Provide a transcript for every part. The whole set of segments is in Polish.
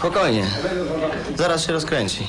spokojnie. Zaraz się rozkręci.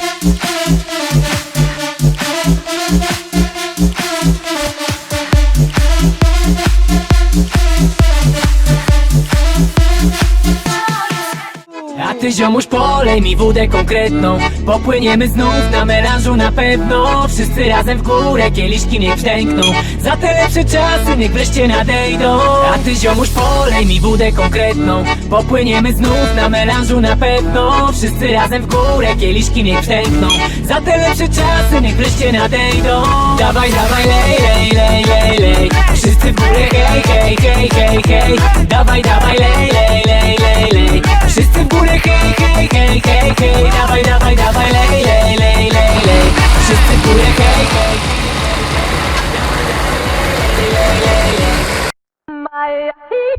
ty ziomuś polej mi wódę konkretną. Popłyniemy znów na melanżu na pewno. Wszyscy razem w górę, kieliszki niech brzdękną Za te lepsze czasy niech wreszcie nadejdą. A ty ziomuś polej mi wódę konkretną. Popłyniemy znów na melanżu na pewno. Wszyscy razem w górę, kieliszki niech brzdękną Za te lepsze czasy niech wreszcie nadejdą. Dawaj, dawaj, lej, lej, lej, lej, lej. Wszyscy w górę, hej, hej, hej, hej, hej. Dawaj, dawaj, lej, lej,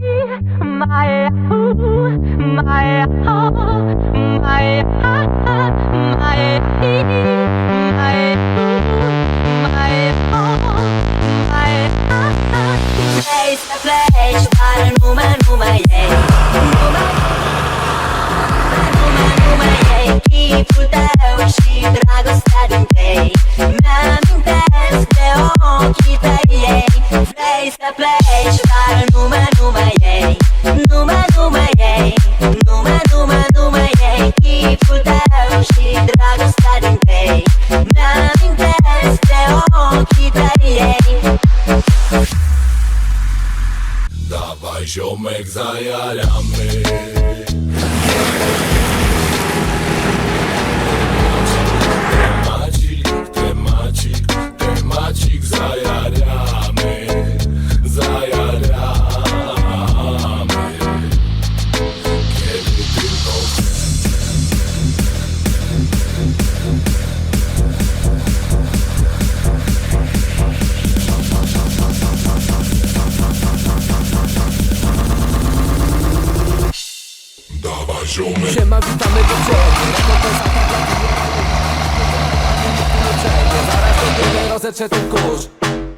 My, my, ooh, my, oh, my, ah, my, my, ooh, my, oh, my, ah, Place the place, para numer, numer, yeah. Ay yo me exhalé Ziomek Siema, witamy do ciebie Rekompensata Zaraz do tyle rozetrze ten kurz.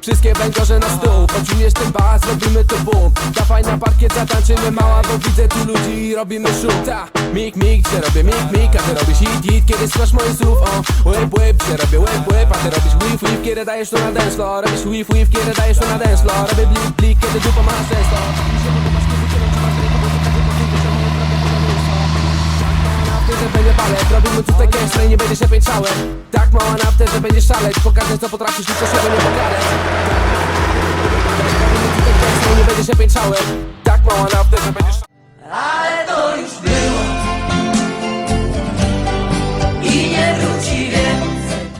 Wszystkie węgorze na stół Poczujesz ten bas, robimy to boom Dawaj na parkiet, zatańczymy mała Bo widzę tu ludzi i robimy szum Ta, mik, mik, się robię mik, mik A ty robisz hit, hit, kiedy słuchasz moich słów O, whip, whip, się robię whip, whip A ty robisz whip, whip, kiedy dajesz to na dance floor Robisz whip, whip, kiedy dajesz to na dance floor Robię blik, blik, kiedy dupa masz często i nie będzie się piętrzałe Tak mała naftę, że będzie szaleć. Pokażę co potrafisz, tylko się nie piętrzałe Tak mała naftę, że będziesz